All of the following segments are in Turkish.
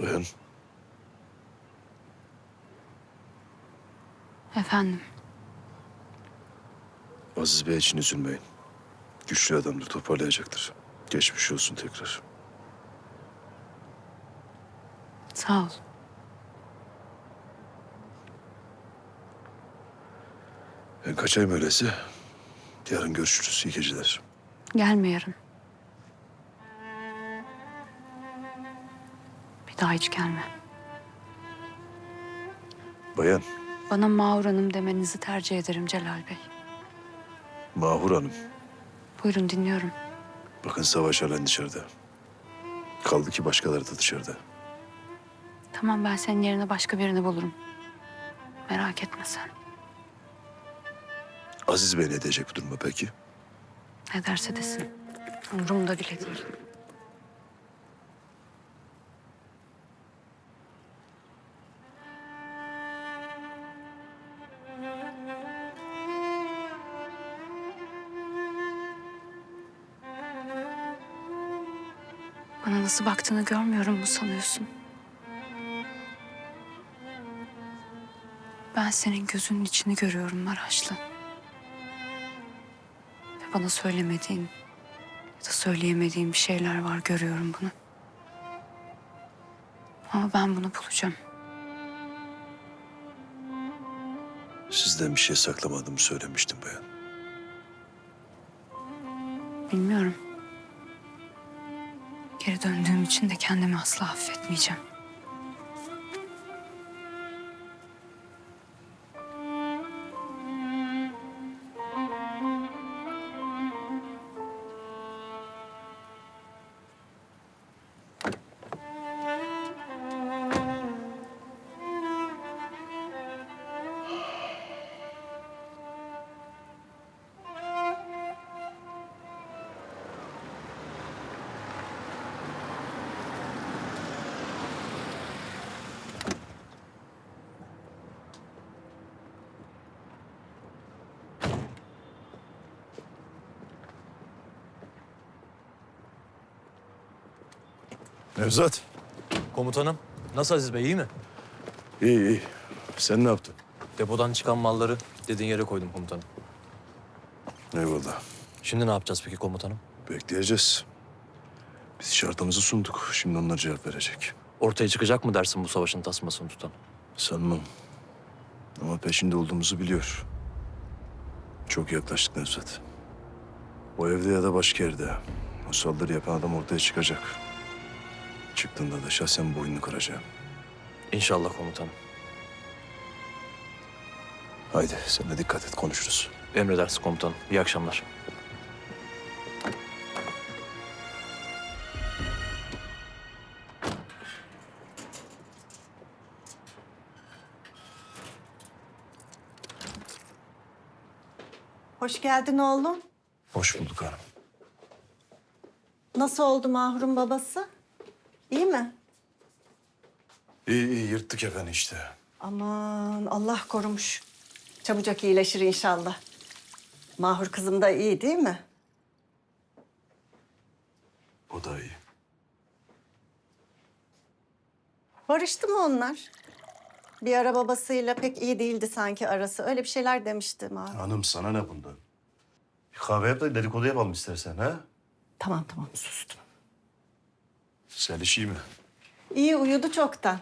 Bayan, Efendim, Aziz Bey için üzülmeyin. Güçlü adamdır, toparlayacaktır. Geçmiş olsun tekrar. sağ ol. Ben kaçayım öyleyse. Yarın görüşürüz. İyi geceler. Gelme yarın. Bir daha hiç gelme. Bayan, Bana Mağur Hanım demenizi tercih ederim Celal Bey. Mahur Hanım. Buyurun dinliyorum. Bakın Savaş halen dışarıda. Kaldı ki başkaları da dışarıda. Tamam ben senin yerine başka birini bulurum. Merak etme sen. Aziz Bey ne diyecek bu duruma peki? Ne derse desin. Umurumda bile değil. Bana nasıl baktığını görmüyorum mu sanıyorsun? Ben senin gözünün içini görüyorum Maraşlı. Ve bana söylemediğin ya da söyleyemediğin bir şeyler var görüyorum bunu. Ama ben bunu bulacağım. Sizden bir şey saklamadığımı söylemiştim bayan. Bilmiyorum. Geri döndüğüm için de kendimi asla affetmeyeceğim. Nevzat. Komutanım, nasıl Aziz Bey, iyi mi? İyi iyi. Sen ne yaptın? Depodan çıkan malları dediğin yere koydum komutanım. Eyvallah. Şimdi ne yapacağız peki komutanım? Bekleyeceğiz. Biz şartımızı sunduk. Şimdi onlar cevap verecek. Ortaya çıkacak mı dersin bu savaşın tasmasını tutan? Sanmam. Ama peşinde olduğumuzu biliyor. Çok yaklaştık Nevzat. O evde ya da başka yerde. O saldırı yapan adam ortaya çıkacak. Çıktığında da şahsen boynunu kıracağım. İnşallah komutanım. Haydi sen de dikkat et konuşuruz. Emredersin komutanım. İyi akşamlar. Hoş geldin oğlum. Hoş bulduk hanım. Nasıl oldu Mahrum babası? İyi mi? İyi iyi yırttık efendim işte. Aman Allah korumuş. Çabucak iyileşir inşallah. Mahur kızım da iyi değil mi? O da iyi. Barıştı mı onlar? Bir ara babasıyla pek iyi değildi sanki arası. Öyle bir şeyler demişti Mahur. Hanım sana ne bundan? Bir kahve yap da dedikodu yapalım istersen ha? Tamam tamam sustum. Seliş iyi mi? İyi uyudu çoktan.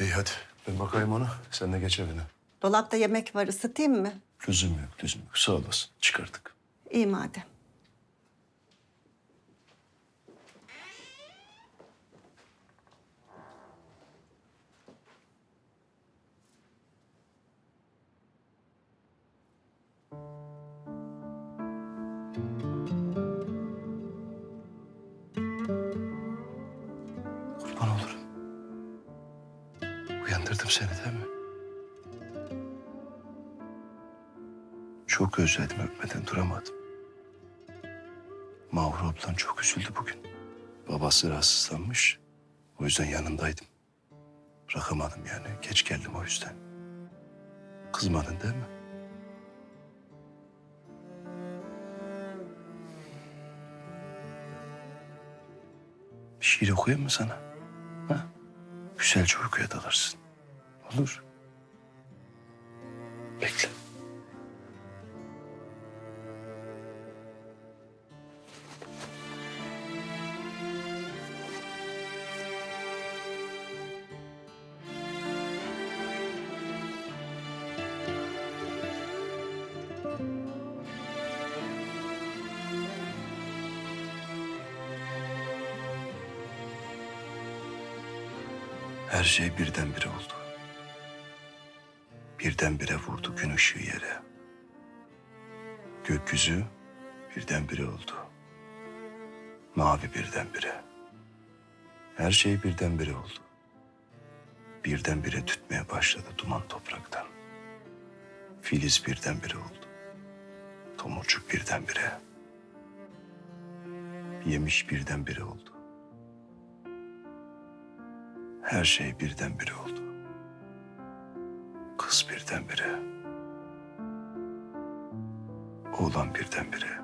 İyi hadi. Ben bakayım ona. Sen de geç evine. Dolapta yemek var ısıtayım mı? Lüzum yok, lüzum yok. Sağ olasın. Çıkardık. İyi madem. Uyandırdım seni değil mi? Çok özledim öpmeden duramadım. Mahur ablan çok üzüldü bugün. Babası rahatsızlanmış. O yüzden yanındaydım. Bırakamadım yani. Geç geldim o yüzden. Kızmadın değil mi? Bir şiir okuyayım mı sana? Ha? Güzelce uykuya dalarsın. Olur. Bekle. Her şey birdenbire oldu. Birdenbire vurdu gün ışığı yere. Gökyüzü birdenbire oldu. Mavi birdenbire. Her şey birdenbire oldu. Birdenbire tütmeye başladı duman topraktan. Filiz birdenbire oldu. Tomurcuk birdenbire. Yemiş birdenbire oldu. Her şey birdenbire oldu. Birdenbire. Oğlan birdenbire.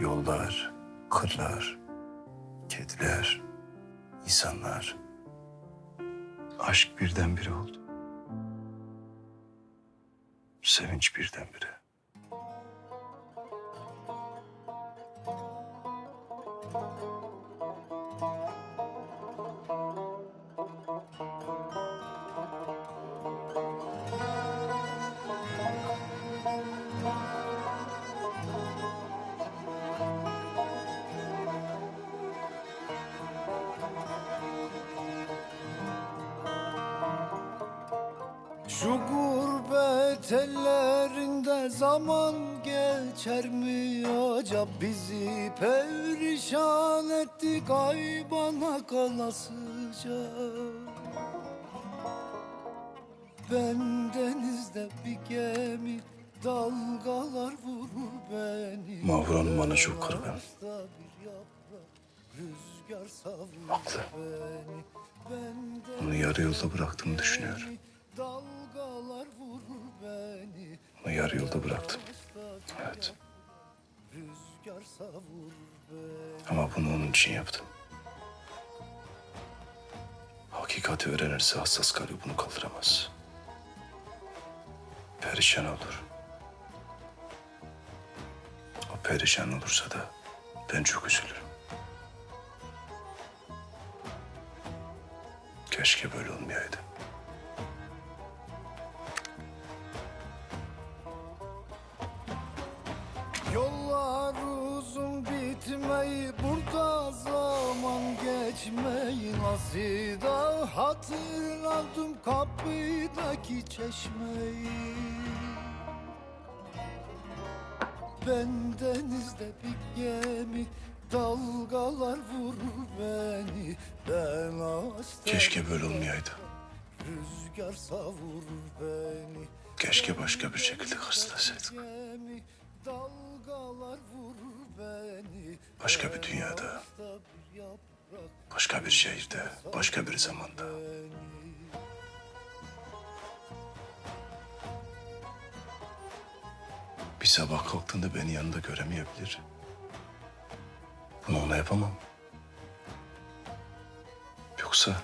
Yollar, kırlar, kediler, insanlar. Aşk birdenbire oldu. Sevinç birdenbire. Şu gurbet ellerinde zaman geçer mi acaba bizi perişan etti kaybana kalasıca Ben denizde bir gemi dalgalar vurur beni Mahvur Hanım bana çok kırgın. Haklı. Onu yarı yolda bıraktığımı düşünüyorum. Dalgalar vurur beni Onu yarı yolda bıraktım. Evet. Rüzgar savurur beni Ama bunu onun için yaptım. Hakikati öğrenirse hassas kalbi bunu kaldıramaz. Perişan olur. O perişan olursa da ben çok üzülürüm. Keşke böyle olmayaydı. Bitmeyi burada zaman geçmeyi Nasıl da hatırladım kapıdaki çeşmeyi Ben denizde bir gemi dalgalar vurur beni Ben ağaçta Keşke böyle olmayaydı. Rüzgar savurur beni Keşke başka bir şekilde karşılaşsaydık. Gemi dalgalar vurur Başka bir dünyada, başka bir şehirde, başka bir zamanda. Bir sabah kalktığında beni yanında göremeyebilir. Bunu ona yapamam. Yoksa...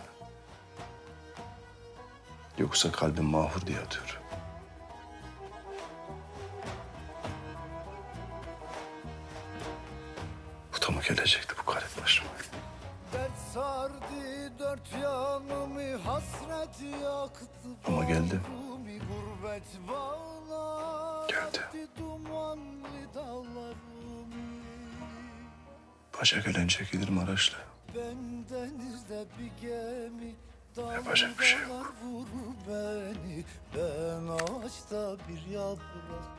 Yoksa kalbim mahvur diye atıyor. Gelecekti bu karet başıma? Dert sardı dört yanımı hasret yaktı Ama geldi. Geldi. attı dumanlı dağlarımı Başa gelince gelirim araçla. Ben denizde bir gemi Yapacak bir şey yok. vurur beni Ben ağaçta bir yaprak